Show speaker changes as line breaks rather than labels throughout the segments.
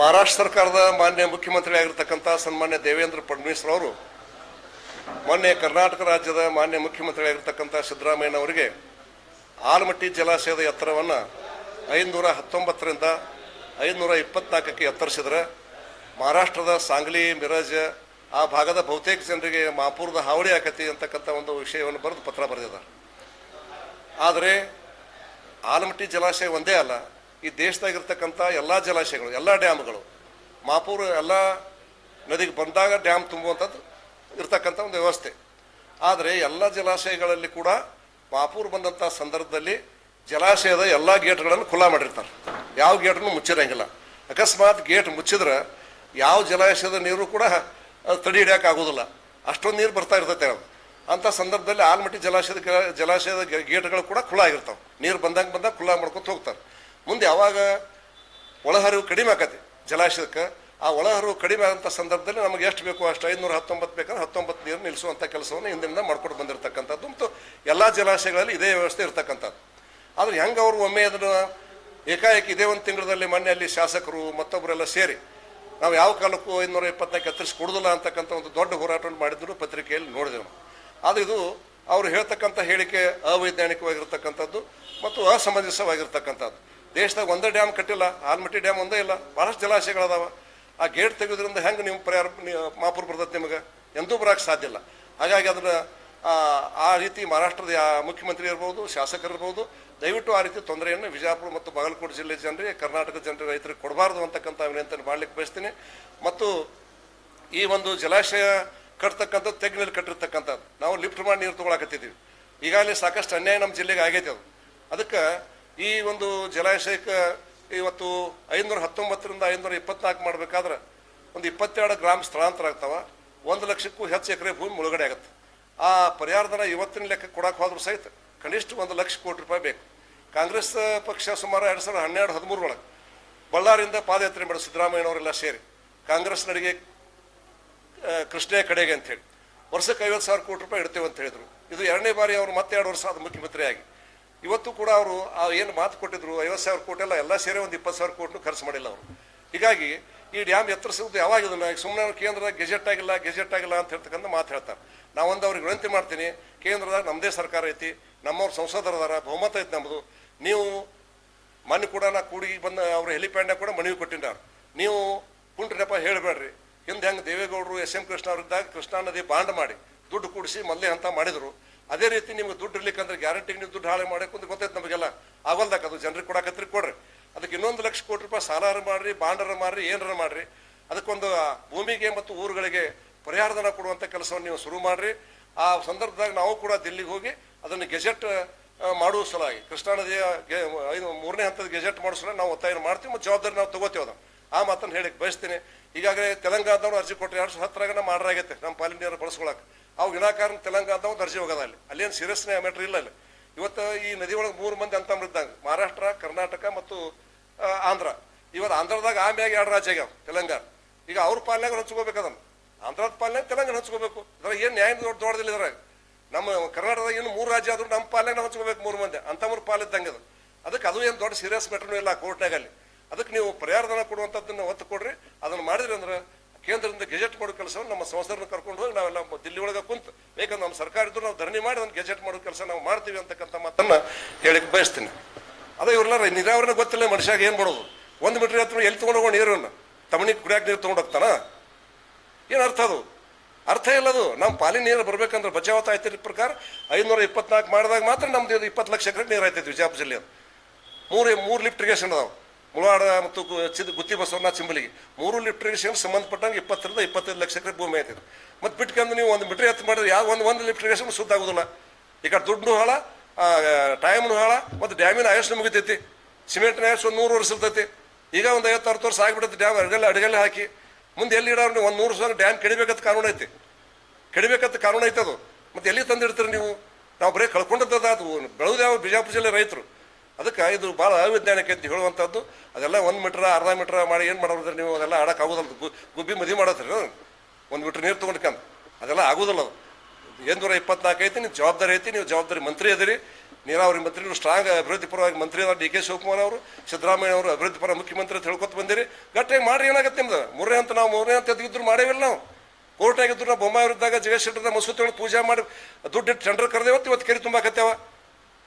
ಮಹಾರಾಷ್ಟ್ರ ಸರ್ಕಾರದ ಮಾನ್ಯ ಮುಖ್ಯಮಂತ್ರಿ ಆಗಿರ್ತಕ್ಕಂಥ ಸನ್ಮಾನ್ಯ ದೇವೇಂದ್ರ ಫಡ್ನವೀಸ್ ಅವರು ಮೊನ್ನೆ ಕರ್ನಾಟಕ ರಾಜ್ಯದ ಮಾನ್ಯ ಮುಖ್ಯಮಂತ್ರಿ ಆಗಿರ್ತಕ್ಕಂಥ ಸಿದ್ದರಾಮಯ್ಯನವರಿಗೆ ಆಲಮಟ್ಟಿ ಜಲಾಶಯದ ಎತ್ತರವನ್ನು ಐದುನೂರ ಹತ್ತೊಂಬತ್ತರಿಂದ ಐನೂರ ಇಪ್ಪತ್ನಾಲ್ಕಕ್ಕೆ ಎತ್ತರಿಸಿದ್ರೆ ಮಹಾರಾಷ್ಟ್ರದ ಸಾಂಗ್ಲಿ, ಮಿರಾಜ್, ಆ ಭಾಗದ ಬಹುತೇಕ ಜನರಿಗೆ ಮಾಪುರದ ಹಾವಳಿ ಆಕತಿ ಅಂತಕ್ಕಂಥ ಒಂದು ವಿಷಯವನ್ನು ಬರೆದು ಪತ್ರ ಬರೆದಿದ್ದಾರೆ. ಆದರೆ ಆಲಮಟ್ಟಿ ಜಲಾಶಯ ಒಂದೇ ಅಲ್ಲ ಈ ದೇಶದಾಗಿರ್ತಕ್ಕಂಥ ಎಲ್ಲ ಜಲಾಶಯಗಳು, ಎಲ್ಲ ಡ್ಯಾಮ್ಗಳು, ಮಾಪೂರು ಎಲ್ಲ ನದಿಗೆ ಬಂದಾಗ ಡ್ಯಾಮ್ ತುಂಬುವಂಥದ್ದು ಇರ್ತಕ್ಕಂಥ ಒಂದು ವ್ಯವಸ್ಥೆ. ಆದರೆ ಎಲ್ಲ ಜಲಾಶಯಗಳಲ್ಲಿ ಕೂಡ ಮಾಪೂರು ಬಂದಂಥ ಸಂದರ್ಭದಲ್ಲಿ ಜಲಾಶಯದ ಎಲ್ಲ ಗೇಟ್ಗಳನ್ನು ಖುಲ್ಲಾ ಮಾಡಿರ್ತಾರೆ. ಯಾವ ಗೇಟನ್ನು ಮುಚ್ಚಿರಂಗಿಲ್ಲ. ಅಕಸ್ಮಾತ್ ಗೇಟ್ ಮುಚ್ಚಿದ್ರೆ ಯಾವ ಜಲಾಶಯದ ನೀರು ಕೂಡ ತಡೆ ಹಿಡಿಯೋಕೆ ಆಗೋದಿಲ್ಲ. ಅಷ್ಟೊಂದು ನೀರು ಬರ್ತಾ ಇರ್ತೈತೆ ಅದು. ಅಂಥ ಸಂದರ್ಭದಲ್ಲಿ ಆಲ್ಮಟ್ಟಿ ಜಲಾಶಯದ ಜಲಾಶಯದ ಗೇಟ್ಗಳು ಕೂಡ ಖುಲ್ಲ ಆಗಿರ್ತಾವೆ. ನೀರು ಬಂದಂಗೆ ಬಂದಾಗ ಖುಲ್ಲಾ ಮಾಡ್ಕೊತ ಹೋಗ್ತಾರೆ. ಮುಂದೆ ಯಾವಾಗ ಒಳಹರಿವು ಕಡಿಮೆ ಆಕತಿ, ಜಲಾಶಯಕ್ಕೆ. ಆ ಒಳಹರಿವು ಕಡಿಮೆ ಆದಂಥ ಸಂದರ್ಭದಲ್ಲಿ ನಮಗೆ ಎಷ್ಟು ಬೇಕು ಅಷ್ಟು ಐದುನೂರ ಹತ್ತೊಂಬತ್ತು ಬೇಕಾದ್ರೆ ಹತ್ತೊಂಬತ್ತು ನೀರು ನಿಲ್ಲಿಸುವಂಥ ಕೆಲಸವನ್ನು ಹಿಂದಿನಿಂದ ಮಾಡ್ಕೊಂಡು ಬಂದಿರತಕ್ಕಂಥದ್ದು. ಮತ್ತು ಎಲ್ಲ ಜಲಾಶಯಗಳಲ್ಲಿ ಇದೇ ವ್ಯವಸ್ಥೆ ಇರತಕ್ಕಂಥದ್ದು. ಆದರೆ ಹೆಂಗೆ ಅವರು ಒಮ್ಮೆ ಅದನ್ನು ಏಕಾಏಕಿ ಇದೇ ಒಂದು ತಿಂಗಳಲ್ಲಿ ಮೊನ್ನೆ ಅಲ್ಲಿ ಶಾಸಕರು ಮತ್ತೊಬ್ಬರೆಲ್ಲ ಸೇರಿ, ನಾವು ಯಾವ ಕಾಲಕ್ಕೂ ಐನೂರ ಇಪ್ಪತ್ನಾಲ್ಕು ಎತ್ತರಿಸಿ ಕೊಡೋದಿಲ್ಲ ಅಂತಕ್ಕಂಥ ಒಂದು ದೊಡ್ಡ ಹೋರಾಟವನ್ನು ಮಾಡಿದ್ರು ಪತ್ರಿಕೆಯಲ್ಲಿ ನೋಡಿದೆವು ಆದರೆ ಇದು ಅವರು ಹೇಳ್ತಕ್ಕಂಥ ಹೇಳಿಕೆ ಅವೈಜ್ಞಾನಿಕವಾಗಿರ್ತಕ್ಕಂಥದ್ದು ಮತ್ತು ಅಸಮಂಜಸವಾಗಿರ್ತಕ್ಕಂಥದ್ದು. ದೇಶದಾಗ ಒಂದೇ ಡ್ಯಾಮ್ ಕಟ್ಟಿಲ್ಲ, ಆಲ್ಮಟ್ಟಿ ಡ್ಯಾಮ್ ಒಂದೇ ಇಲ್ಲ ಭಾಳಷ್ಟು ಜಲಾಶಯಗಳದಾವ ಆ ಗೇಟ್ ತೆಗೆಯೋದ್ರಿಂದ ಹೆಂಗೆ ನೀವು ಪರಿಹಾರ ಮಾಪುರ್ ಬರ್ತದೆ ನಿಮಗೆ? ಎಂದೂ ಬರೋಕ್ಕೆ ಸಾಧ್ಯ ಇಲ್ಲ. ಹಾಗಾಗಿ ಅದರ ಆ ರೀತಿ ಮಹಾರಾಷ್ಟ್ರದ ಮುಖ್ಯಮಂತ್ರಿ ಇರ್ಬೋದು, ಶಾಸಕರು ಇರ್ಬೋದು, ದಯವಿಟ್ಟು ಆ ರೀತಿ ತೊಂದರೆಯನ್ನು ವಿಜಯಪುರ ಮತ್ತು ಬಾಗಲಕೋಟೆ ಜಿಲ್ಲೆ ಜನರಿಗೆ, ಕರ್ನಾಟಕ ಜನರ ರೈತರಿಗೆ ಕೊಡಬಾರ್ದು ಅಂತಕ್ಕಂಥ ವಿನಂತಿಯನ್ನು ಮಾಡ್ಲಿಕ್ಕೆ ಬಯಸ್ತೀನಿ. ಮತ್ತು ಈ ಒಂದು ಜಲಾಶಯ ಕಟ್ತಕ್ಕಂಥದ್ದು ತೆಗ್ನಲ್ಲಿ ಕಟ್ಟಿರ್ತಕ್ಕಂಥದ್ದು. ನಾವು ಲಿಫ್ಟ್ ಮಾಡಿ ನೀರು ತೊಗೊಳಕತ್ತಿದ್ದೀವಿ. ಈಗಾಗಲೇ ಸಾಕಷ್ಟು ಅನ್ಯಾಯ ನಮ್ಮ ಜಿಲ್ಲೆಗೆ ಆಗೈತೆ ಅದು. ಅದಕ್ಕೆ ಈ ಒಂದು ಜಲಾಶಯಕ್ಕೆ ಇವತ್ತು ಐನೂರ ಹತ್ತೊಂಬತ್ತರಿಂದ ಐನೂರ ಇಪ್ಪತ್ನಾಲ್ಕು ಮಾಡಬೇಕಾದ್ರೆ ಒಂದು ಇಪ್ಪತ್ತೆರಡು ಗ್ರಾಮ್ ಸ್ಥಳಾಂತರ ಆಗ್ತಾವ. ಒಂದು ಲಕ್ಷಕ್ಕೂ ಹೆಚ್ಚು ಎಕರೆ ಭೂಮಿ ಮುಳುಗಡೆ ಆಗುತ್ತೆ. ಆ ಪರಿಹಾರಧನ ಇವತ್ತಿನ ಲೆಕ್ಕ ಕೊಡಕ್ಕೆ ಹೋದ್ರೂ ಸಹಿತ ಕನಿಷ್ಠ ಒಂದು ಲಕ್ಷ ಕೋಟಿ ರೂಪಾಯಿ ಬೇಕು. ಕಾಂಗ್ರೆಸ್ ಪಕ್ಷ ಸುಮಾರು ಎರಡು ಸಾವಿರದ ಹನ್ನೆರಡು ಹದಿಮೂರು ಒಳಗೆ ಬಳ್ಳಾರಿಯಿಂದ ಪಾದಯಾತ್ರೆ ಮಾಡಿ ಸಿದ್ದರಾಮಯ್ಯನವರೆಲ್ಲ ಸೇರಿ ಕಾಂಗ್ರೆಸ್ ನಡಿಗೆ ಕೃಷ್ಣೆ ಕಡೆಗೆ ಅಂತ ಹೇಳಿ. ವರ್ಷಕ್ಕೆ ಐವತ್ತು ಸಾವಿರ ಕೋಟಿ ರೂಪಾಯಿ ಇಡ್ತೇವೆ ಅಂತ ಹೇಳಿದ್ರು. ಇದು ಎರಡನೇ ಬಾರಿ ಅವರು ಮತ್ತೆ ಎರಡು ವರ್ಷ ಆದ ಮುಖ್ಯಮಂತ್ರಿ ಆಗಿ ಇವತ್ತು ಕೂಡ ಅವರು ಏನು ಮಾತು ಕೊಟ್ಟಿದ್ರು, ಐವತ್ತು ಸಾವಿರ ಕೋಟಿ ಎಲ್ಲ ಎಲ್ಲ ಸೇರಿ ಒಂದು ಇಪ್ಪತ್ತು ಸಾವಿರ ಕೋಟಿನೂ ಖರ್ಚು ಮಾಡಿಲ್ಲ ಅವರು. ಹೀಗಾಗಿ ಈ ಡ್ಯಾಮ್ ಎತ್ತರಿಸೋದು ಯಾವಾಗ ಇದನ್ನ ಸುಮ್ಮನೆ ಕೇಂದ್ರದ ಗೆಜೆಟ್ ಆಗಿಲ್ಲ ಗೆಜೆಟ್ ಆಗಿಲ್ಲ ಅಂತ ಹೇಳ್ತಕ್ಕಂಥ ಮಾತು ಹೇಳ್ತಾರೆ. ನಾವೊಂದು ಅವ್ರಿಗೆ ವಿನಂತಿ ಮಾಡ್ತೀನಿ ಕೇಂದ್ರದಾಗ ನಮ್ಮದೇ ಸರ್ಕಾರ ಐತಿ, ನಮ್ಮವ್ರ ಸಂಸದರದಾರ ಬಹುಮತ ಐತಿ ನಮ್ಮದು ನೀವು ಮೊನ್ನೆ ಕೂಡ ನಾ ಕೂಡಿ ಬಂದ ಅವ್ರ ಹೆಲಿಪ್ಯಾಡ್ನಾಗ ಕೂಡ ಮನವಿ ಕೊಟ್ಟಿದ್ದಾರೆ ನೀವು ಕುಂಟ್ರಪ್ಪ ಹೇಳಬೇಡ್ರಿ. ಹಿಂದೆ ಹೆಂಗೆ ದೇವೇಗೌಡರು, ಎಸ್ ಎಂ ಕೃಷ್ಣ ಅವರಿದ್ದಾಗ ಕೃಷ್ಣಾ ನದಿ ಬಾಂಡ್ ಮಾಡಿ, ದುಡ್ಡು ಕೂಡಿಸಿ ಮೊದಲೇ ಅಂತ ಮಾಡಿದ್ರು. ಅದೇ ರೀತಿ ನಿಮ್ಗೆ ದುಡ್ಡು ಇರ್ಲಿಕ್ಕಂದ್ರೆ ಗ್ಯಾರಂಟಿ ನೀವು ದುಡ್ಡು ಹಾಳೆ ಮಾಡಕ್ಕೆ ಅಂತ ಗೊತ್ತೈತೆ ನಮಗೆಲ್ಲ. ಆಗಲ್ದಾಕ ಅದು ಜನರಿಗೆ ಕೊಡಕತ್ರಿ ಕೊಡ್ರಿ. ಅದಕ್ಕೆ ಇನ್ನೊಂದು ಲಕ್ಷ ಕೋಟಿ ರೂಪಾಯಿ ಸಾಲಾರ ಮಾಡ್ರಿ ಬಾಂಡರ ಮಾಡ್ರಿ, ಏನಾರ ಮಾಡ್ರಿ. ಅದಕ್ಕೊಂದು ಭೂಮಿಗೆ ಮತ್ತು ಊರುಗಳಿಗೆ ಪರಿಹಾರಧನ ಕೊಡುವಂಥ ಕೆಲಸವನ್ನು ನೀವು ಶುರು ಮಾಡ್ರಿ. ಆ ಸಂದರ್ಭದಾಗ ನಾವು ಕೂಡ ದಿಲ್ಲಿಗೆ ಹೋಗಿ ಅದನ್ನು ಗೆಜೆಟ್ ಮಾಡುವ ಸಲುವಾಗಿ, ಕೃಷ್ಣಾ ನದಿಯ ಮೂರನೇ ಹಂತದ ಗೆಜೆಟ್ ಮಾಡೋ ಸಲ ನಾವು ಒತ್ತಾಯ ಮಾಡ್ತೀವಿ ಮತ್ತು ಜವಾಬ್ದಾರಿ ನಾವು ತಗೋತೀವಿ ಅದನ್ನು. ಆ ಮಾತನ್ನು ಹೇಳಕ್ಕೆ ಬಯಸ್ತೀನಿ. ಈಗಾಗಲೇ ತೆಲಂಗಾಣದವ್ರು ಅರ್ಜಿ ಕೊಟ್ಟರೆ ಎರಡು ಸಾವಿರ ಹತ್ತರಾಗ ನಮ್ಮ ಮಾಡ್ರಾಗೈತೆ ನಮ್ಮ ಪಾಲಿನ ನೀರು ಬಳಸ್ಕೊಳಕ್ಕೆ. ಅವು ವಿನಾಕಾರಣ ಅಂತ ದರ್ಜೆ ಹೋಗೋದ ಅಲ್ಲಿ. ಅಲ್ಲೇನು ಸೀರಿಯಸ್ನೇ ಮ್ಯಾಟ್ರ್ ಇಲ್ಲ ಅಲ್ಲಿ. ಇವತ್ತು ಈ ನದಿ ಒಳಗೆ ಮೂರು ಮಂದಿ ಅಂತ ಇದ್ದಂಗೆ. ಮಹಾರಾಷ್ಟ್ರ, ಕರ್ನಾಟಕ ಮತ್ತು ಆಂಧ್ರ. ಇವತ್ತು ಆಂಧ್ರದಾಗ ಆಮ್ಯಾಗ ಎರಡು ರಾಜ್ಯ ಆಗ್ಯಾವ ತೆಲಂಗಾಣ ಈಗ ಅವ್ರ ಪಾಲನೆಗೆ ಹಂಚ್ಕೋಬೇಕು ಅದನ್ನು. ಆಂಧ್ರದ ಪಾಲನೆ ತೆಲಂಗಾಣ ಹಂಚ್ಕೋಬೇಕು. ಅದ್ರಾಗ ಏನು ನ್ಯಾಯ ದೊಡ್ಡ ದೊಡ್ಡದಿಲ್ಲ ಇದ್ರಾಗ. ನಮ್ಮ ಕರ್ನಾಟಕದಾಗ ಏನು ಮೂರು ರಾಜ್ಯ ಆದರೂ ನಮ್ಮ ಪಾಲನೆ ಹಂಚ್ಕೋಬೇಕು ಮೂರು ಮಂದಿ. ಅಂತ ಮೂರು ಪಾಲು ಇದ್ದಂಗೆ ಅದು. ಅದಕ್ಕೆ ಅದು ಏನು ದೊಡ್ಡ ಸೀರಿಯಸ್ ಮ್ಯಾಟ್ರೂ ಇಲ್ಲ ಕೋರ್ಟ್ನಾಗ ಅಲ್ಲಿ ಅದಕ್ಕೆ ನೀವು ಪರಿಹಾರಧನ ಕೊಡುವಂಥದ್ದನ್ನು ಒತ್ತು ಕೊಡ್ರಿ. ಅದನ್ನು ಮಾಡಿದ್ರಿ ಅಂದ್ರೆ ಕೇಂದ್ರದಿಂದ ಗೆಜೆಟ್ ಮಾಡೋ ಕೆಲಸವನ್ನು ನಮ್ಮ ಸಂಸ್ಥೆಯನ್ನು ಕರ್ಕೊಂಡು ಹೋಗಿ ನಾವೆಲ್ಲ ದಿಲ್ಲಿ ಒಳಗೆ ಕುಂತು, ಬೇಕಂದ್ರೆ ನಮ್ಮ ಸರ್ಕಾರ ಇದ್ದು ನಾವು ಧರಣಿ ಮಾಡಿ ಒಂದು ಗೆಜೆಟ್ ಮಾಡೋ ಕೆಲಸ ನಾವು ಮಾಡ್ತೀವಿ ಅಂತಕ್ಕಂಥ ಮಾತನ್ನು ಹೇಳಿಕ್ ಬಯಸ್ತೀನಿ. ಅದೇ ಇವ್ರಲ್ಲ ನೀರಾವರಿನ ಗೊತ್ತಿಲ್ಲ ಮನುಷ್ಯಾಗ ಏನು ಮಾಡೋದು? ಒಂದು ಮೀಟ್ರ್ ಹತ್ರ ಎಲ್ಲಿ ತೊಗೊಂಡು ಹೋಗೋಣ ನೀರನ್ನು? ತಮಣಿ ಕುಡಿಯಾಕ ನೀರು ತೊಗೊಂಡು ಹೋಗ್ತಾನ? ಏನು ಅರ್ಥ ಅದು? ಅರ್ಥ ಇಲ್ಲದು ನಮ್ಮ ಪಾಲಿನ ನೀರು ಬರಬೇಕಂದ್ರೆ ಬಚಾವತ ಆಯ್ತಿರ ಪ್ರಕಾರ? ಐನೂರ ಇಪ್ಪತ್ನಾಲ್ಕು ಮಾಡಿದಾಗ ಮಾತ್ರ ನಮ್ದು ಇಪ್ಪತ್ತು ಲಕ್ಷ ಎಕರೆ ನೀರು ಆಯ್ತೈತಿ ವಿಜಯಪುರ ಜಿಲ್ಲೆಯದು ಮೂರು ಮೂರು ಲಿಫ್ಟ್ ಇರಿಗೇಷನ್ ಅದಾವೆ. ಮುಳವಾಡ ಮತ್ತು ಚಿದ್ ಗುತ್ತಿ ಬಸವನ ಚಿಂಬಲಿಗೆ ಮೂರು ಲಿಟ್ರ್ ಇರಿಗೇಷನ್ ಸಂಬಂಧಪಟ್ಟಂಗೆ ಇಪ್ಪತ್ತರಿಂದ ಇಪ್ಪತ್ತೈದು ಲಕ್ಷ ಎಕರೆ ಭೂಮಿ ಆಯ್ತದೆ ಮತ್ತು ಬಿಟ್ಕೊಂಡು ನೀವು ಒಂದು ಮೀಟ್ರ್ ಎತ್ತು ಮಾಡಿದ್ರೆ ಯಾವ ಒಂದು ಒಂದು ಲಿಟ್ರ್ ಇರಿಗೇಷನ್ ಸುದ್ದ ಆಗೋದಿಲ್ಲ. ಈ ಕಡೆ ದುಡ್ಡು ಹಾಳ ಟೈಮ್ನು ಹಾಳ, ಮತ್ತು ಡ್ಯಾಮಿನ ಆಯುಷ್ನು ಮುಗಿತೈತಿ ಸಿಮೆಂಟ್ನ ಆಯುಷ್ ಒಂದು ನೂರು ವರ್ಷ ಇರ್ತೈತಿ. ಈಗ ಒಂದು ಐವತ್ತು ಅರವತ್ತು ವರ್ಷ ಆಗಿಬಿಡುತ್ತೆ ಡ್ಯಾಮ್ ಅಡಗಲ್ಲಿ ಅಡಗಲ್ಲಿ ಹಾಕಿ. ಮುಂದೆ ಎಲ್ಲಿ ಇಡೋರು ನೀವು ಒಂದು ನೂರು ಸಾವಿರ ಡ್ಯಾಮ್ ಕೆಡಿಬೇಕಂತ ಕಾನೂನು ಐತಿ. ಕೆಡಿಬೇಕಂತ ಕಾನೂನು ಐತೆ ಅದು. ಮತ್ತೆ ಎಲ್ಲಿ ತಂದಿಡ್ತೀರಿ ನೀವು? ನಾವು ಬರೀ ಕಳ್ಕೊಂಡದ್ದು ಅದು ಬೆಳೆದು ಯಾವ ಬಿಜಾಪುರ ಜಿಲ್ಲೆ ರೈತರು. ಅದಕ್ಕೆ ಇದು ಭಾಳ ಅವಿಜ್ಞಾನಕ್ಕೆ ಅಂತ ಹೇಳುವಂಥದ್ದು. ಅದೆಲ್ಲ ಒಂದು ಮೀಟ್ರ, ಅರ್ಧ ಮೀಟ್ರ ಮಾಡಿ ಏನು ಮಾಡೋದ್ರೆ ನೀವು ಅದೆಲ್ಲ ಆಡಕ್ಕೆ ಆಗೋದಲ್ಲ. ಗುಬ್ಬಿ ಮದುವೆ ಮಾಡತ್ರಿ ಒಂದು ಮೀಟ್ರ್ ನೀರು ತೊಗೊಂಡ್ಕಂದು ಅದೆಲ್ಲ ಆಗೋದಿಲ್ಲ ಅದು. ಎಂಟುನೂರ ಇಪ್ಪತ್ನಾಲ್ಕು ಐತಿ, ನೀವು ಜವಾಬ್ದಾರಿ ಐತಿ, ನೀವು ಜವಾಬ್ದಾರಿ ಮಂತ್ರಿ ಅದಿರಿ. ನೀರಾವರಿ ಮಂತ್ರಿ ಸ್ಟ್ರಾಂಗ್ ಅಭಿವೃದ್ಧಿ ಪರವಾಗಿ ಮಂತ್ರಿ ಅದ ಡಿ ಕೆ ಶಿವಕುಮಾರ್ ಅವರು, ಸಿದ್ದರಾಮಯ್ಯ ಅವರು ಅಭಿವೃದ್ಧಿ ಪರ ಮುಖ್ಯಮಂತ್ರಿ ಅಂತ ಹೇಳ್ಕೊತ ಬಂದಿರಿ. ಗಟ್ಟಿಯಾಗಿ ಮಾಡ್ರಿ, ಏನಾಗುತ್ತೆ ನಿಮ್ದು? ಮೂರನೇ ಅಂತ ನಾವು ಮೂರನೇ ಅಂತ ಎದ್ದಿದ್ರು ಮಾಡೇವಿಲ್ಲ ನಾವು. ಕೋರ್ಟಾಗಿದ್ರು ನಾವು ಬೊಮ್ಮಾಯಿ ಇದ್ದಾಗ ಜಗೇಶ್ ಮಸೂತಿ ಒಳಗೆ ಪೂಜೆ ಮಾಡಿ ದುಡ್ಡು ಟೆಂಡರ್ ಕರೆದೇವತ್ತು ಇವತ್ತು ಕೆರೆ ತುಂಬಾಕತ್ತೇವ.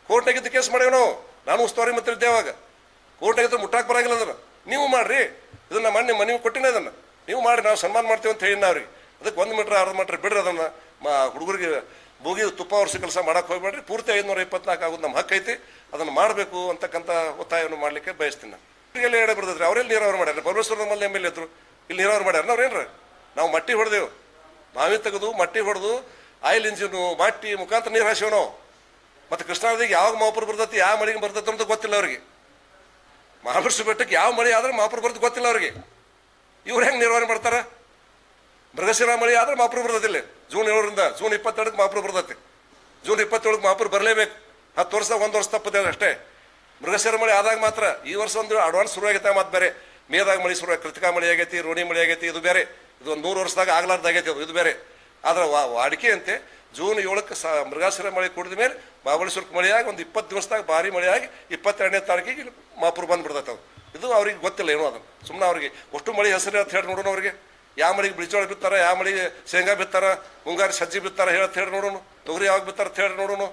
ಕೋರ್ಟಾಗಿದ್ದು ಕೇಸ್ ಮಾಡೇವೆ ನಾವು. ನಾನು ಉಸ್ತುವಾರಿ ಮಂತ್ರಿ ಅವಾಗ. ಕೋರ್ಟಾಗಿದ್ದು ಮುಟ್ಟಾಕ್ ಬರಂಗಿಲ್ಲ ಅದನ್ನು. ನೀವು ಮಾಡ್ರಿ. ಇದನ್ನ ಮೊನ್ನೆ ಮನೆಗೆ ಕೊಟ್ಟಿನ ಅದನ್ನು ನೀವು ಮಾಡಿ ನಾವು ಸನ್ಮಾನ ಮಾಡ್ತೀವಿ ಅಂತ ಹೇಳಿ ಅವ್ರಿಗೆ ಅದಕ್ಕೆ ಒಂದು ಮೀಟ್ರ್, ಅರ್ಧ ಮೀಟ್ರ್ ಬಿಡ್ರಿ ಅದನ್ನ. ಮಾ ಹುಡುಗರಿಗೆ ಬೋಗಿ ತುಪ್ಪ ವರ್ಷ ಕೆಲಸ ಮಾಡಕ್ಕೆ ಹೋಗ್ಬೇಡ್ರಿ. ಪೂರ್ತಿ ಐದುನೂರ ಇಪ್ಪತ್ನಾಲ್ಕು ಆಗೋದು ನಮ್ಮ ಹಕ್ಕು ಐತಿ. ಅದನ್ನು ಮಾಡಬೇಕು ಅಂತಕ್ಕಂಥ ಒತ್ತಾಯವನ್ನು ಮಾಡಲಿಕ್ಕೆ ಬಯಸ್ತೀನಿ ನಾನು. ಇಲ್ಲಿ ಹೇಳಿ ಬರ್ತದ್ರಿ ಅವರೆಲ್ಲಿ ನೀರಾವರಿ ಮಾಡ್ಯಾರ? ಪರಮೇಶ್ವರ ನಮ್ಮಲ್ಲಿ ಎಂ ಎಲ್ ಇದ್ರು. ಇಲ್ಲಿ ನೀರಾವರಿ ಮಾಡ್ಯಾರ ಅವ್ರೇನ್ರಿ ನಾವು ಮಟ್ಟಿ ಹೊಡೆದೇವು. ಬಾವಿ ತೆಗೆದು, ಮಟ್ಟಿ ಹೊಡೆದು, ಆಯಿಲ್ ಇಂಜಿನು, ಮಟ್ಟಿ ಮುಖಾಂತರ ನೀರು ಹಾಸಿವ್ ನಾವು. ಮತ್ತು ಕೃಷ್ಣಾ ನದಿಗೆ ಯಾವಾಗ ಮಾಪುರ ಬರ್ತೈತಿ, ಯಾವ ಮಳೆಗೆ ಬರ್ತೈತೆ ಅಂತ ಗೊತ್ತಿಲ್ಲ ಅವ್ರಿಗೆ. ಮಹಾಬಲೇಶ್ವರ ಬೆಟ್ಟಕ್ಕೆ ಯಾವ ಮಳೆ ಆದ್ರೆ ಮಾಪುರ ಬರ್ತದೆ ಗೊತ್ತಿಲ್ಲ ಅವ್ರಿಗೆ. ಇವ್ರು ಹೆಂಗೆ ನಿರ್ವಹಣೆ ಮಾಡ್ತಾರೆ? ಮೃಗಶಿರ ಮಳೆ ಆದ್ರೆ ಮಾಪುರ ಬರ್ತದಿಲ್ಲ ಜೂನ್ ಏಳರಿಂದ, ಜೂನ್ ಇಪ್ಪತ್ತೆರಡಕ್ಕೆ ಮಾಪುರ ಬರ್ತೈತಿ. ಜೂನ್ ಇಪ್ಪತ್ತೇಳಕ್ಕೆ ಮಾಪುರ ಬರಲೇಬೇಕು. ಹತ್ತು ವರ್ಷ, ಒಂದು ವರ್ಷ ತಪ್ಪದೆ ಅಷ್ಟೇ. ಮೃಗಶಿರ ಮಳೆ ಆದಾಗ ಮಾತ್ರ ಈ ವರ್ಷ ಒಂದು ಅಡ್ವಾನ್ಸ್ ಶುರು ಆಗೈತೆ ಮತ್ತೆ ಬೇರೆ. ಮೇದಾಗ ಮಳೆ ಶುರು ಕೃತಿಕಾ ಮಳೆ ಆಗೈತಿ, ರೋಣಿ ಮಳೆ ಆಗೈತಿ, ಇದು ಬೇರೆ. ಇದು ಒಂದು ನೂರು ವರ್ಷದಾಗ ಆಗ್ಲಾರ್ದಾಗೈತಿ ಅದು, ಇದು ಬೇರೆ. ಆದ್ರೆ ವಾ ವಾಡಿಕೆ ಅಂತೆ ಜೂನ್ ಏಳಕ್ಕೆ ಸ ಮೃಗಾಸುರ ಮಳೆ ಕುಡಿದ ಮೇಲೆ ಮಹಾಬಲೇಶ್ವರಕ್ಕೆ ಮಳೆಯಾಗಿ ಒಂದು ಇಪ್ಪತ್ತು ದಿವಸದಾಗ ಭಾರಿ ಮಳೆಯಾಗಿ ಇಪ್ಪತ್ತೆರಡನೇ ತಾರೀಕಿಗೆ ಇಲ್ಲಿ ಮಾಪುರ ಇದು ಅವ್ರಿಗೆ ಗೊತ್ತಿಲ್ಲ ಏನೋ ಅದನ್ನು. ಸುಮ್ಮನೆ ಅವ್ರಿಗೆ ಒಟ್ಟು ಮಳೆ ಹೆಸರು ಅಂತ ಹೇಳಿ ನೋಡೋಣ ಅವ್ರಿಗೆ. ಯಾವ ಮಳೆಗೆ ಬಿಳಿಚೋಳ ಬಿತ್ತಾರ, ಯಾವ ಮಳೆಗೆ ಶೇಂಗಾ ಬಿತ್ತಾರ, ಮುಂಗಾರು ಸಜ್ಜಿ ಬಿತ್ತಾರ ಹೇಳತ್ ಹೇಳಿ ನೋಡೋಣ. ತೊಗರಿ ಯಾವಾಗ ಬಿತ್ತಾರ ಅಂತ ಹೇಳಿ ನೋಡೋಣ.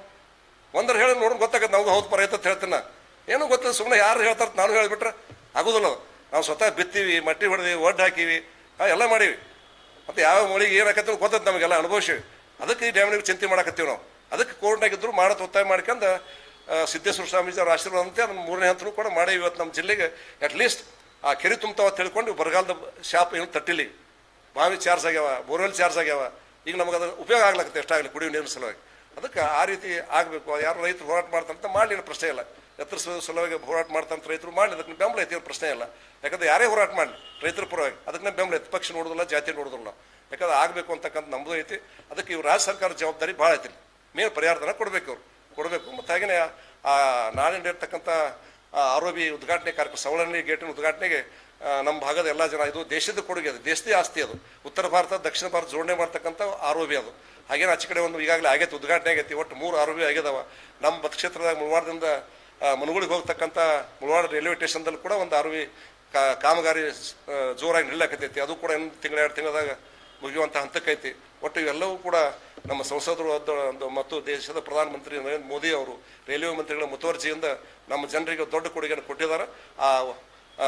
ಒಂದರ ಹೇಳಿ ನೋಡೋಣ ಗೊತ್ತಾಗತ್ತೆ ನಾವು ಹೌದು ಪರ ಅಂತ ಹೇಳ್ತೀನಿ ಏನೂ ಗೊತ್ತಿಲ್ಲ ಸುಮ್ಮನೆ ಯಾರು ಹೇಳ್ತಾರೆ ನಾನು ಹೇಳಿಬಿಟ್ರೆ ಆಗೋದಿಲ್ಲ ನಾವು ಸ್ವತಃ ಬಿತ್ತೀವಿ, ಮಟ್ಟಿ ಹೊಡೆದಿವಿ ಒಡ್ಡು ಹಾಕೀವಿ ಎಲ್ಲ ಮಾಡೀವಿ. ಮತ್ತು ಯಾವ ಮಳೆಗೆ ಏನಾಗತ್ತೆ ಗೊತ್ತೈತೆ ನಮಗೆಲ್ಲ ಅನುಭವಿಸಿವಿ ಅದಕ್ಕೆ ಈ ಡ್ಯಾಮ್ನಿಗೆ ಚಿಂತೆ ಮಾಡಕತ್ತೀವಿ ನಾವು. ಅದಕ್ಕೆ ಕೋರ್ಟ್ನಾಗಿದ್ರು ಮಾಡೋದು ಒತ್ತಾಯ ಮಾಡ್ಕೊಂಡು ಸಿದ್ದೇಶ್ವರ ಸ್ವಾಮೀಜಿ ಅವ್ರ ಆಶೀರ್ವಾದ ಅಂತ ಅದನ್ನ ಮೂರನೇ ಹಂತನೂ ಕೂಡ ಮಾಡಿ ಇವತ್ತು ನಮ್ಮ ಜಿಲ್ಲೆಗೆ ಅಟ್ ಲೀಸ್ಟ್ ಆ ಕೆರೆ ತುಂಬ್ತಾವ ತಿಳ್ಕೊಂಡು ಬರಗಾಲದ ಶಾಪ್ ಏನು ತಟ್ಟಿಲಿ. ಬಾವಿ ಚಾರ್ಜ್ ಆಗ್ಯಾವ, ಬೋರ್ವೆಲ್ ಚಾರ್ಜ್ ಆಗ್ಯಾವ. ಈಗ ನಮಗೆ ಅದು ಉಪಯೋಗ ಆಗ್ಲಕತ್ತೆ ಎಷ್ಟಾಗಲಿ ಕುಡಿಯುವ ನೀರಿನ ಸಲುವಾಗಿ. ಅದಕ್ಕೆ ಆ ರೀತಿ ಆಗಬೇಕು. ಯಾರು ರೈತರು ಹೋರಾಟ ಮಾಡ್ತಾರಂತ ಮಾಡಲಿ ಪ್ರಶ್ನೆ ಇಲ್ಲ. ಎತ್ತರ ಸಲುವಾಗಿ ಹೋರಾಟ ಮಾಡ್ತಾರಂತ ರೈತರು ಮಾಡಲಿ. ಅದಕ್ಕೆ ಬೆಂಬಲ ಐತಿ ಪ್ರಶ್ನೆ ಇಲ್ಲ. ಯಾಕಂದ್ರೆ ಯಾರೇ ಹೋರಾಟ ಮಾಡಲಿ ರೈತರ ಪರವಾಗಿ. ಅದಕ್ಕೆ ಬೆಂಬಲ ಐತಿ. ಪಕ್ಷ ನೋಡೋದಿಲ್ಲ, ಜಾತಿ ನೋಡೋದಿಲ್ಲ. ಯಾಕಂದ್ರೆ ಆಗಬೇಕು ಅಂತಕ್ಕಂಥ ನಮ್ಮದು ಐತಿ. ಅದಕ್ಕೆ ಇವ್ರು ರಾಜ್ಯ ಸರ್ಕಾರ ಜವಾಬ್ದಾರಿ ಭಾಳ ಐತಿ. ಮೇನ್ ಪರಿಹಾರಧನ ಕೊಡಬೇಕು ಅವ್ರು ಕೊಡಬೇಕು. ಮತ್ತು ಹಾಗೆಯೇ ಆ, ನಾಳೆ ಇರ್ತಕ್ಕಂಥ ಆರ್ ಒ ಬಿ ಉದ್ಘಾಟನೆ ಕಾರ್ಯಕ್ರಮ ಸವಳಣಿ ಗೇಟಿನ ಉದ್ಘಾಟನೆಗೆ ನಮ್ಮ ಭಾಗದ ಎಲ್ಲ ಜನ, ಇದು ದೇಶದ ಕೊಡುಗೆ ಅದು. ದೇಶದ ಆಸ್ತಿ ಅದು. ಉತ್ತರ ಭಾರತ, ದಕ್ಷಿಣ ಭಾರತ ಜೋಡಣೆ ಮಾಡ್ತಕ್ಕಂಥ ಆರ್ ಒ ಬಿ ಅದು. ಹಾಗೇನು ಆಚೆ ಕಡೆ ಒಂದು ಈಗಾಗಲೇ ಆಗೈತೆ, ಉದ್ಘಾಟನೆ ಆಗೈತಿ. ಒಟ್ಟು ಮೂರು ಆರ್ ಒ ಬಿ ಆಗ್ಯದವ ನಮ್ಮ ಕ್ಷೇತ್ರದಾಗ ಮುಳವಾಡದಿಂದ ಮುಳುಗುಳಿಗೆ ಹೋಗ್ತಕ್ಕಂಥ ಮುಳವಾಡ ರೈಲ್ವೆ ಸ್ಟೇಷನ್ದಲ್ಲಿ ಕೂಡ ಒಂದು ಆರ್ ಒ ಬಿ ಕಾಮಗಾರಿ ಜೋರಾಗಿ ನಿಲ್ಲಕತ್ತೈತಿ. ಅದು ಕೂಡ ಇನ್ನು ತಿಂಗಳ, ಎರಡು ತಿಂಗಳದಾಗ ಮುಗಿಯುವಂಥ ಹಂತಕ್ಕೈತಿ ಒಟ್ಟು ಇವೆಲ್ಲವೂ ಕೂಡ ನಮ್ಮ ಸಂಸದರು ಮತ್ತು ದೇಶದ ಪ್ರಧಾನಮಂತ್ರಿ ನರೇಂದ್ರ ಮೋದಿ ಅವರು ರೈಲ್ವೆ ಮಂತ್ರಿಗಳ ಮುತುವರ್ಜಿಯಿಂದ ನಮ್ಮ ಜನರಿಗೆ ದೊಡ್ಡ ಕೊಡುಗೆಯನ್ನು ಕೊಟ್ಟಿದ್ದಾರೆ. ಆ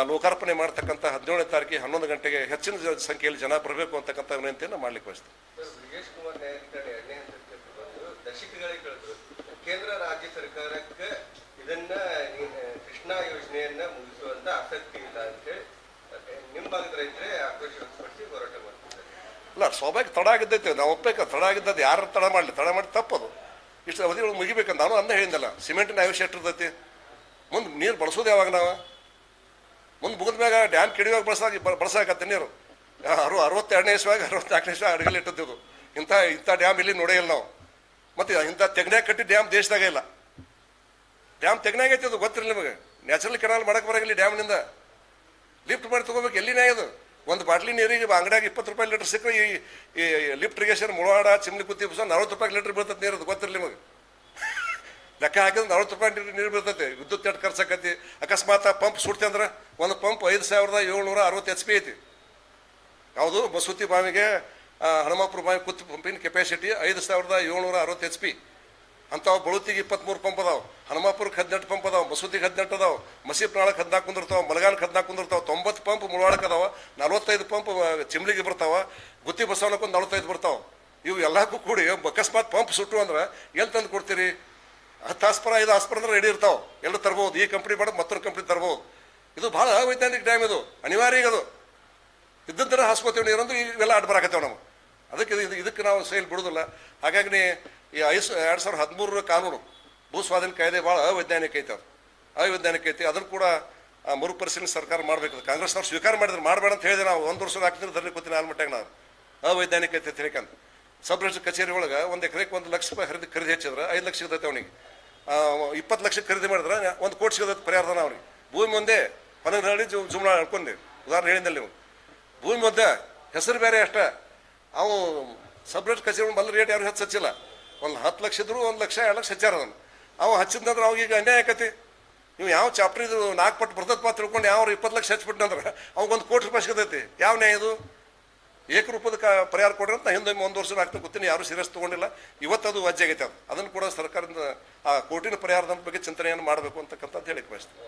ಲೋಕಾರ್ಪಣೆ ಮಾಡ್ತಕ್ಕಂಥ ಹದಿನೇಳನೇ ತಾರೀಕಿಗೆ ಹನ್ನೊಂದು ಗಂಟೆಗೆ ಹೆಚ್ಚಿನ ಸಂಖ್ಯೆಯಲ್ಲಿ ಜನ ಬರಬೇಕು ಅಂತಕ್ಕಂಥ ವಿನಂತಿಯನ್ನು ಮಾಡ್ಲಿಕ್ಕೆ ಬಯಸ್ತೀನಿ.
ಕೇಂದ್ರ ರಾಜ್ಯ ಸರ್ಕಾರಕ್ಕೆ ಇದನ್ನ ಕೃಷ್ಣಾ ಯೋಜನೆಯನ್ನ ಮುಗಿಸುವಂತ ಆಸಕ್ತಿ ಇಲ್ಲ ಅಂತೇಳಿ ಅಹ್, ನಿಮ್ಮ ಭಾಗದ ರೈತರೇ ಆಕ್ರೋಶ ವ್ಯಕ್ತಪಡಿಸಿ ಹೋರಾಟ ಮಾಡ್ತಿದ್ದಾರೆ
ಅಲ್ಲ ಸ್ವಾಭಾವಿಕ ತಡ ಆಗಿದ್ದೈತೆ. ನಾವು ಒಪ್ಪಬೇಕು ತಡ ಆಗಿದ್ದದ್ದು ಯಾರು ತಡ ಮಾಡಲಿ? ತಡ ಮಾಡಿ ತಪ್ಪದು. ಇಷ್ಟು ಅವಧಿಗಳು ಮುಗಿಬೇಕಂತ ನಾನು ಅನ್ನ ಹೇಳಿದ್ದಲ್ಲ ಸಿಮೆಂಟಿನ ಆಯುಷ್ಯ ಎಷ್ಟಿರ್ತೈತಿ? ಮುಂದೆ ನೀರು ಬಳಸೋದು ಯಾವಾಗ ನಾವು? ಮುಂದೆ ಮುಗಿದ ಮ್ಯಾಗ ಡ್ಯಾಮ್ ಕಿಡಿಯೋಗಿ ಬಳಸಾಗಿ ಬಳಸಾಕತ್ತೆ ನೀರು. ಅರು, ಅರವತ್ತೆರಡನೇ ಇಸ್ವಾಗ, ಅರವತ್ನಾಲ್ಕನೇ ಇಸ್ವಾಗ ಅಡುಗೆಲಿ ಇಟ್ಟಿದ್ದು ಇಂಥ ಇಂಥ ಡ್ಯಾಮ್ ಇಲ್ಲಿ ನೋಡೇ ಇಲ್ಲ ನಾವು. ಮತ್ತು ಇಂಥ ತೆಗ್ನ್ಯಾಗ ಕಟ್ಟಿ ಡ್ಯಾಮ್ ದೇಶದಾಗ ಇಲ್ಲ. ಡ್ಯಾಮ್ ತೆಗ್ನಾಗೈತಿ ಅದು ಗೊತ್ತಿರಲಿಲ್ಲ ನಿಮಗೆ. ನ್ಯಾಚುರಲ್ ಕೆನಾಲ್ ಮಾಡಕ್ಕೆ ಬರಂಗಿಲ್ಲ ಡ್ಯಾಮ್ನಿಂದ. ಲಿಫ್ಟ್ ಮಾಡಿ ತೊಗೋಬೇಕು, ಎಲ್ಲಿನೇ ಅದು ಒಂದು ಬಾಟ್ಲಿ ನೀರಿಗೆ ಅಂಗಡಿಯಾಗ ಇಪ್ಪತ್ತು ರೂಪಾಯಿ ಲೀಟರ್ ಸಿಕ್ಕರೆ ಈ ಈ ಲಿಫ್ಟ್ ಇರಿಗೇಷನ್ ಮುಳವಾಡ ಚಿಮ್ಲಿ ಕುತ್ತಿ ಬಸ್ ನಲ್ವತ್ತು ರೂಪಾಯಿ ಲೀಟರ್ ಬೀಳ್ತದೆ ನೀರು ಅದು ಗೊತ್ತಿರಲಿ ನಿಮಗೆ. ಲೆಕ್ಕ ಹಾಕಿದ್ರೆ ನಲ್ವತ್ತು ರೂಪಾಯಿ ನೀರು ನೀರು ಬೀಳ್ತೈತೆ. ವಿದ್ಯುತ್ ಎಷ್ಟು ಖರ್ಚಾಕತಿ ಅಕಸ್ಮಾತ್ ಪಂಪ್ ಸುಡ್ತೆ ಅಂದ್ರೆ ಒಂದು ಪಂಪ್ ಐದು ಸಾವಿರದ ಏಳ್ನೂರ ಅರವತ್ತು ಎಚ್ ಪಿ ಐತಿ. ಯಾವುದು? ಮಸೂತಿ ಬಾವಿಗೆ ಆ, ಹನುಮಾಪುರ ಬಾವಿ ಕುತ್ತು ಪಂಪಿನ ಕೆಪಾಸಿಟಿ ಐದು ಸಾವಿರದ ಏಳ್ನೂರ ಅರವತ್ತು ಎಚ್ ಪಿ. ಅಂಥವು ಬಳುತಿಗೆ ಇಪ್ಪತ್ತ್ಮೂರು ಪಂಪ್ ಅದಾವ. ಹನುಮಾಪುರಕ್ಕೆ ಹದಿನೆಂಟು ಪಂಪ್ ಅದಾವ, ಮಸೂದಿಗೆ ಹದಿನೆಂಟು ಅದಾವ ಮಸೀಬ್ ನಾಳಕ್ಕೆ ಹದಿನಾಲ್ಕು ಕುಂದಿರ್ತಾವ ಮಲಗಾನಕ್ಕೆ ಹದಿನಾಲ್ಕು ಕುಂದಿರ್ತಾವ, ತೊಂಬತ್ತು ಪಂಪ್ ಮುಳವಾಡಕ್ಕೆ ಅದಾವ, ನಲ್ವತ್ತೈದು ಪಂಪ್ ಚಿಮ್ಲಿಗೆ ಬರ್ತಾವ, ಗುತ್ತಿ ಬಸವನಕ್ಕೆ ಒಂದು ನಲ್ವತ್ತೈದು ಬರ್ತಾವೆ. ಇವು ಎಲ್ಲಕ್ಕೂ ಕೂಡಿ ಅಕಸ್ಮಾತ್ ಪಂಪ್ ಸುಟ್ಟು ಅಂದ್ರೆ ಎಲ್ಲಿ ತಂದು ಕೊಡ್ತೀರಿ? ಹತ್ತು ಆಸ್ಪರ ಐದು ಆಸ್ಪರ ಅಂದ್ರೆ ರೆಡಿ ಇರ್ತಾವೆ. ಎಲ್ಲ ತರ್ಬೋದು, ಈ ಕಂಪ್ನಿ ಮಾಡೋದು ಮತ್ತೊಂದು ಕಂಪ್ನಿ ತರ್ಬೋದು. ಇದು ಭಾಳ ವೈಜ್ಞಾನಿಕ ಟೈಮ್ ಇದು, ಅನಿವಾರ್ಯ ಈಗ ಅದು ಇದ್ದಂತರ ಹಾಸ್ಕೋತೀವಿ ನೀರಂದ್ರೆ ಇವೆಲ್ಲ ಅಡ್ಬರಾಕತ್ತೇವೆ ನಾವು ಅದಕ್ಕೆ ಇದು ಇದಕ್ಕೆ ನಾವು ಸೇಲ್ ಬಿಡೋದಿಲ್ಲ. ಹಾಗಾಗಿ ಈ ಐಸ್ ಎರಡು ಸಾವಿರದ ಹದಿಮೂರರ ಕಾನೂನು ಭೂ ಸ್ವಾಧೀನ ಕಾಯ್ದೆ ಭಾಳ ಅವೈಜ್ಞಾನಿಕ ಐತೆ ಅದು. ಅವೈಜ್ಞಾನಿಕ ಐತಿ. ಅದನ್ನು ಕೂಡ ಮರುಪರಿಶೀಲನೆ ಸರ್ಕಾರ ಮಾಡಬೇಕು ಕಾಂಗ್ರೆಸ್ನವ್ರು ಸ್ವೀಕಾರ ಮಾಡಿದ್ರೆ. ಮಾಡಬೇಡ ಅಂತ ಹೇಳಿದೆ ನಾವು. ಒಂದು ವರ್ಷ ಹಾಕಿದ್ರೆ ಧರಣಿ ಕೂತೀನಿ ಆಲ್ಮಟ್ಟಾಗ ನಾವು ಅವೈಜ್ಞಾನಿಕ ಐತೆ ತಿಳ್ಕಂತ ಸಬ್ ಕಚೇರಿ ಒಳಗೆ ಒಂದು ಎಕರೆಗೆ ಒಂದು ಲಕ್ಷ ರೂಪಾಯಿ ಖರೀದಿ ಖರೀದಿ ಹೆಚ್ಚಿದ್ರೆ ಐದು ಲಕ್ಷ ಸಿಗುತ್ತೆ ಅವನಿಗೆ. ಇಪ್ಪತ್ತು ಲಕ್ಷ ಖರೀದಿ ಮಾಡಿದ್ರೆ ಒಂದು ಕೋಟಿ ಸಿಗತೈತೆ ಪರಿಹಾರಧನ ಅವ್ರಿಗೆ ಭೂಮಿ ಒಂದೇ ಹೇಳಿ ಜು ಜುಮ್ನ ಹೇಳ್ಕೊಂಡೆ ಉದಾಹರಣೆ ಹೇಳಿದ್ದಲ್ಲಿ ನೀವು. ಭೂಮಿ ಮುಂದೆ ಹೆಸರು ಬೇರೆ ಅಷ್ಟೇ. ಅವು ಸಬ್ರೇಟ್ ಕಚೇರಿ ಬಲ್ಲ ರೇಟ್ ಯಾರು ಹೆಚ್ಚು ಹಚ್ಚಿಲ್ಲ. ಒಂದು ಹತ್ತು ಲಕ್ಷ ಇದ್ರು ಒಂದು ಲಕ್ಷ, ಎರಡು ಲಕ್ಷ ಹಚ್ಚಾರ ಅದನ್ನು. ಅವ ಹಚ್ಚಿದ್ನಂದ್ರೆ ಅವಾಗ ಅನ್ಯಾಯ ಆಕತಿ. ನೀವು ಯಾವ ಚಾಪ್ಟರ್ ಇದು ನಾಲ್ಕು ಪಟ್ಟು ಬರ್ತದಪ್ಪ ತಿಳ್ಕೊಂಡು ಯಾವ ಇಪ್ಪತ್ತು ಲಕ್ಷ ಹಚ್ಬಿಟ್ನಂದ್ರೆ ಅವಾಗೊಂದು ಕೋಟಿ ರೂಪಾಯಿ ಸಿಗತೈತಿ. ಯಾವ ನ್ಯಾಯ ಇದು? ಏಕರೂಪದ ಕ ಪರಿಹಾರ ಕೊಡ್ರಿ ಅಂತ ಹಿಂದೆ ಒಂದು ವರ್ಷ ಆಗ್ತಾ ಗೊತ್ತಿನ ಯಾರು ಸೀರಿಯಸ್ ತೊಗೊಂಡಿಲ್ಲ. ಇವತ್ತು ಅದು ವಜ್ಜೆ ಆಗೈತೆ ಅದು. ಅದನ್ನು ಕೂಡ ಸರ್ಕಾರದಿಂದ ಆ ಕೋಟಿನ ಪರಿಹಾರದ ಬಗ್ಗೆ ಚಿಂತನೆಯನ್ನು ಮಾಡಬೇಕು ಅಂತಕ್ಕಂಥದ್ದು ಹೇಳಿಕ್ಕೆ ಬಯಸ್ತೀನಿ